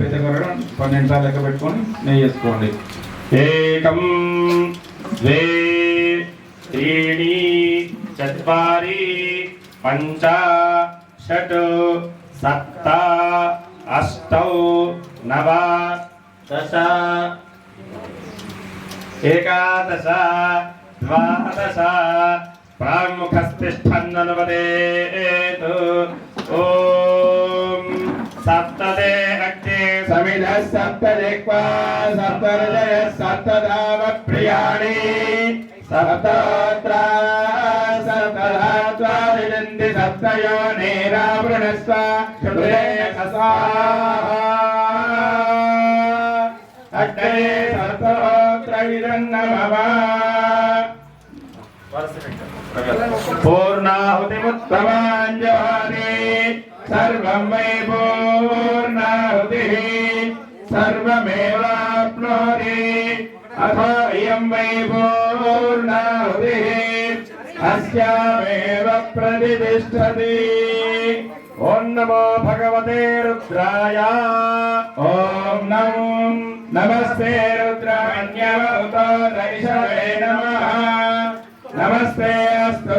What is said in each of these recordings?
ప్రతి కొరడం పన్నెండు సార్లు లెక్క పెట్టుకొని నెయ్యి వేసుకోండి. ఏకం ద్వే త్రీణి చత్వారి పంచ షట్ సప్త అష్ట నవ దశ ఏకాదశ ద్వాదశ ప్రాముఖస్తిష్టన్నుపదేతు ఓం సప్తదే समिध सप्त जिह्वा सप्तहृदय सप्तधाम प्रियाणि सप्तोत्रा सप्तधात्वा निजन्ति सप्तयो नेरावृणस्व क्षुरे अग्नये सप्तोत्र विदन्नमवा पूर्णाहुतिमुत्तमाञ्जः సర్వం వై పూర్ణాహుతిః సర్వమేవాప్నోతి అథో ఇయం వై పూర్ణాహుతిః అస్యామేవ ప్రతిష్టతి ఓం నమో భగవతే రుద్రాయ ఓం నమో నమస్తే రుద్రాణ్యవతైషవే నమః నమస్తే అస్తు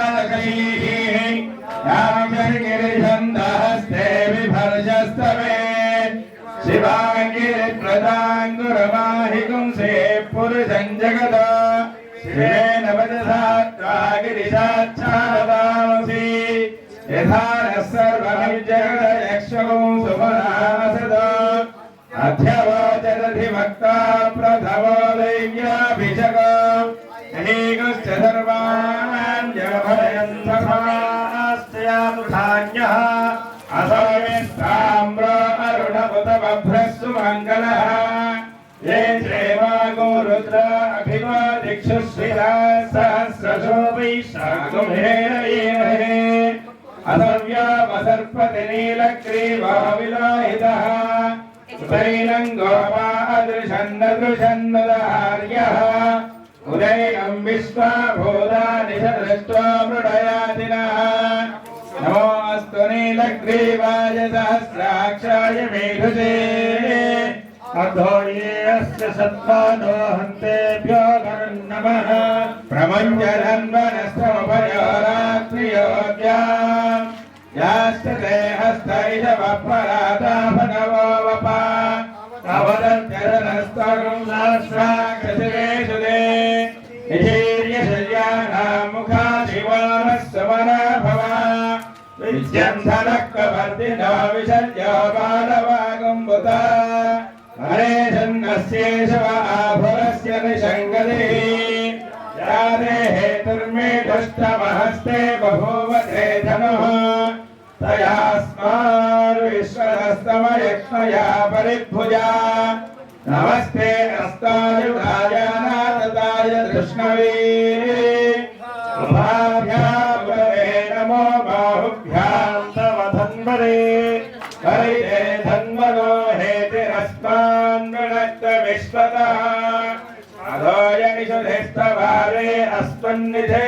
యథా నః సర్వమిజ్జగద యక్షగో సుమనాసద అధ్యవోచదధిమక్తా ప్రథమో దైవ్యాభిషగ అనేకశ్చ సర్వాణ్ జగభయంతమాస్త్యాముధాన్యः అసమిస్తామ్ర అరుణముతమభ్రస్సు మంగళः ये श्रेवा गोरुद्र अभिमा दिक्षुस्विरा सहस्रशो वैशाखुमेरये असव्यावसर्पति नीलग्रीवा विलाहितः उदैनं गोपा अदृशन्नदृशन्नदहार्यः उदैनं विश्वा भूतानि च दृष्ट्वा मृडयादिनः नमोऽस्तु नीलग्रीवाय सहस्राक्षाय मेघुजे अधोये अस्य सत्त्वानो हन्तेभ्यो नमः प्रमञ्जलन्वनस्तमपयोरात्रियोग्याम् यास्तते हस्तैषवपराता भगवो वपा अवदत्यरनस्तरुं सहस्राक्षसिरेषु दे निशीर्यशल्यानां मुखा शिवानः समना भव विद्यन्धनक्कवर्तिनो विसर्जो बालवागुम्बुता हरेशन्नस्येषव आभुरस्य षष्ठमहस्ते परिभुजा। नमस्ते अस्तायुगायानाथताय कृष्णवे नमो बाहुभ्यां तमधन्वरे। हरिते धन्वनो हेतिरस्मान्गणश्च विश्वतः अधोयनिषुधेस्तभारे अस्मन्निधे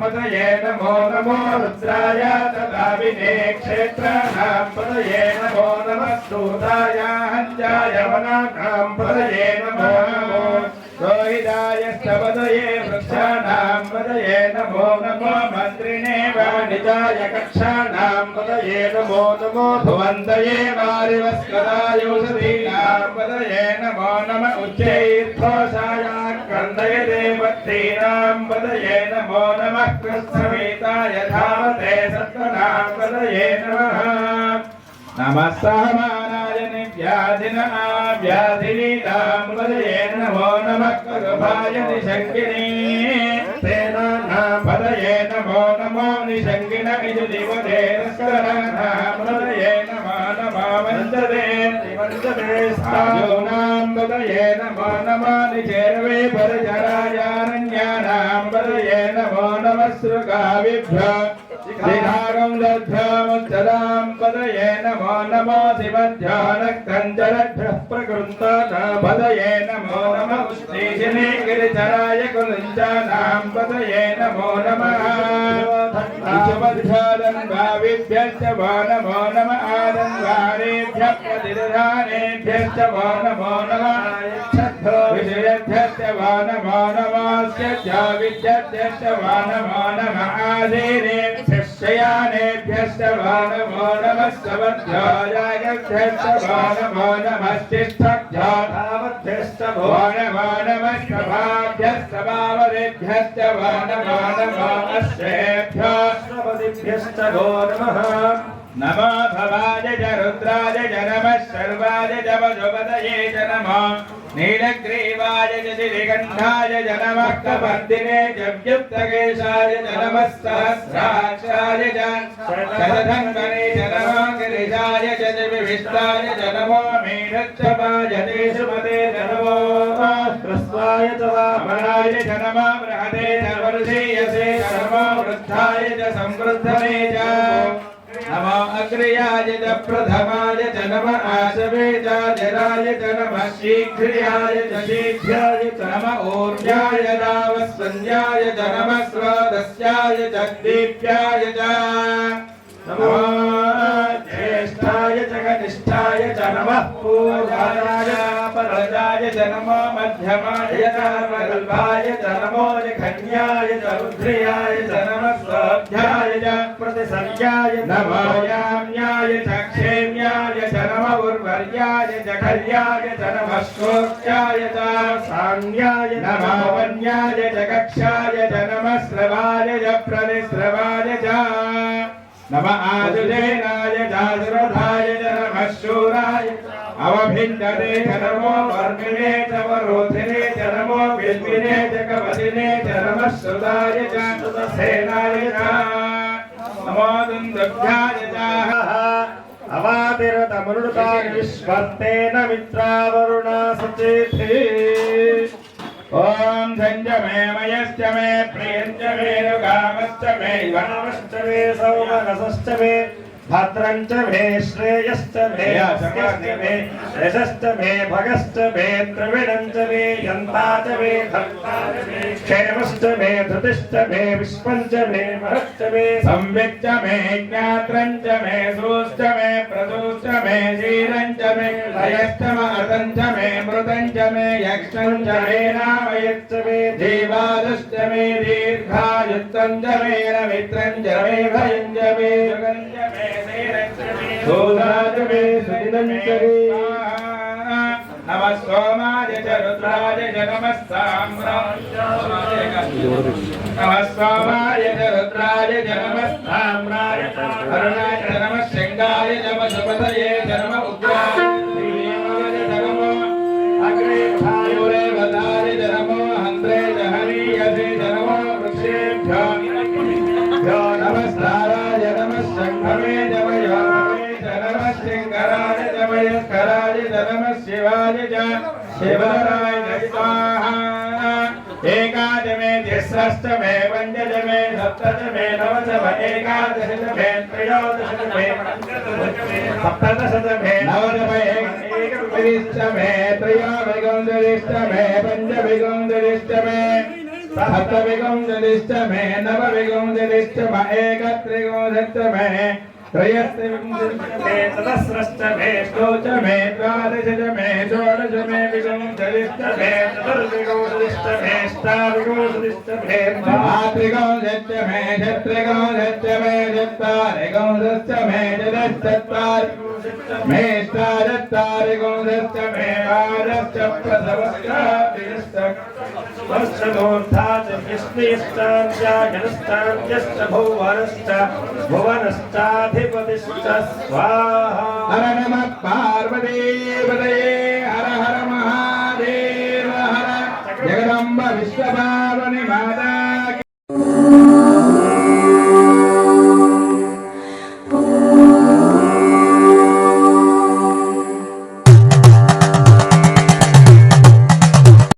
पतये नमो नमो रुद्राय तदाविने क्षेत्राणां पतये नमो नमः सूताय हञ्जाय वनानां पतये नमो नमो रोहिदाय स्तवदये वृक्षाणां पतये नमो नमो मन्त्रिणे वाणिजाय कक्षाणां पतये नमो नमो भुवन्तये वारिवस्करायोषधीनां पतये नमो नम उच्चैर्घोषाय क्रन्दयते भक्तीनां पदये नमो नमः कृष्णवेताय धावते सत्त्वनां पदये नमः नमः सहमानाय निव्याधिना व्याधिनीतां पदये नमो नमः करुभाय निशङ्किनी सेनानां पदये नमो नमो निशङ्किन इति दिवदेरस्कराणां पदये नमो नमो वन्दते ేన మానమాని చేరవే పరచరాజారణ్యానాం పరయే నమో నమస్రుకావిభ్య దినాగం దధ్యాముచ్చరాం పదయే నమో నమో శివధ్యానకంజరభ్యః ప్రకృంతానా పదయే నమో నమ कुलञ्चानां पदये नमो नमः भाविभ्यश्च वो नमो नम आदन्वारेभ्यः प्रतिदधानेभ्यश्च वो नमो नमः विषयभ्यश्च वो नमो नमस्य विद्यभ्यश्च वो नमो नमः आधीनेभ्यः शयानेभ्यश्च वो नमो नमः सवध्यायागभ्यश्च वो नमो नमस्तिष्ठभ्यो धावभ्यश्च वो नमो नमः सभाभ्यश्च भावरेभ्यश्च वो नमो नमो अश्वेभ्यो श्रवदिभ्यश्च वो नमः नमो भवाय च रुद्राय च नमः सर्वाय च वसुपतये च नमो नीलग्रीवाय निगण्ठाय जनमक्तमन्दिरे जव्युक्तकेशाय जनमस्सहस्राक्षाय जनधन्वने जनमागिरिजाय जनविविष्टाय जनमो मेनक्षपायतेषु पदे जनमो प्रस्वाय च वामणाय जनमा बृहदे जनवर्षेयसे जनमा वृद्धाय च संवृद्धने च नमो अग्रयाय च प्रथमाय च नम आशवे च नमः शीघ्र्याय च शीघ्राय च नम ऊर्जाय दावस्वन्याय च नमः स्वादस्याय च दीप्याय च नमो ज्येष्ठाय च कनिष्ठाय च नमः पूर्वाय च नमो मध्यमाय च वल्भाय च नमो जघन्याय च रुद्र्याय च नमः स्वाध्याय च प्रतिसंज्ञाय नमो याम्याय च क्षेम्याय च नम उर्वर्याय च खल्याय च नमः श्लोक्याय च साम्याय नमो वन्याय च कक्षाय च नमः श्रवाय च प्रतिश्रवाय च नम आजुजेनाय जासुरथाय च नमः शूराय अवभिन्दने च नमो वर्मिणे च वरोधिने च नमो विद्विने च कवदिने च नमः सुदाय च सेनाय च नमो दुन्दुभ्याय च अवातिरतमरुता निष्वर्तेन मित्रावरुणा सचेति ॐ झञ्जमे मयश्च मे प्रियञ्च मे युगामश्च मे युगामश्च मे सौमनसश्च मे भद्रं च मे श्रेयश्च मे मे रजश्च मे भगश्च मे द्रविणं च मे यन्ता च मे धर्ता क्षेमश्च मे धृतिश्च मे विश्वं च मे महश्च मे मे ज्ञात्रं च मे मे मे च मे लयश्च मर्दं च मे च मे यक्षं च मे मे मे दीर्घायुत्तं च मे रवित्रं च मे भयं च मे जगं च मे च मे शोधा च मे सुदिनं च मे नमः सोमाय च रुद्राय च नमः साम्राज्याय नमः सोमाय च रुद्राय च नमः साम्राय अरुणाय च नमः शृङ्गाय च वसुपतये च नमः उग्राय एकादश शिवराय स्वाहा। एकादशमे तिस्रष्टमे पञ्चदशमे, सप्तदशमे, नवदशमे, एकादशदशमे, त्रयोदशदशमे, सप्तदशदशमे, नवदशमे एकविंशमे त्रयोविंशमे पञ्चविंशमे सप्तविंशमे नवविंशमे में मे सप्तदश मे नवदश मे एकविंशतिश्च मे त्रयोविंशतिश्च मे पञ्चविंशतिश्च मे सप्तविंशतिश्च मे नवविंशतिश्च मे एकत्रिंशश्च मे त्रयस्त्रिंशश्च मे चतस्रश्च मे षोच मे द्वादश च मे षोडश मे विंशतिश्च मे चतुर्विंशतिश्च मे अष्टाविंशतिश्च मे द्वात्रिंशश्च मे चत्रिंशश्च मे चत्वारिंशश्च मे चतुश्चत्वारिंशश्च मेष्टारत्तारिगुणश्च मे वारश्च प्रसवश्च वर्षदोर्धात् विष्णुयश्चान्त्याजनश्चान्त्यश्च भुवनश्च भुवनश्चाधिपतिश्च स्वाहा हर नमः पार्वतीपतये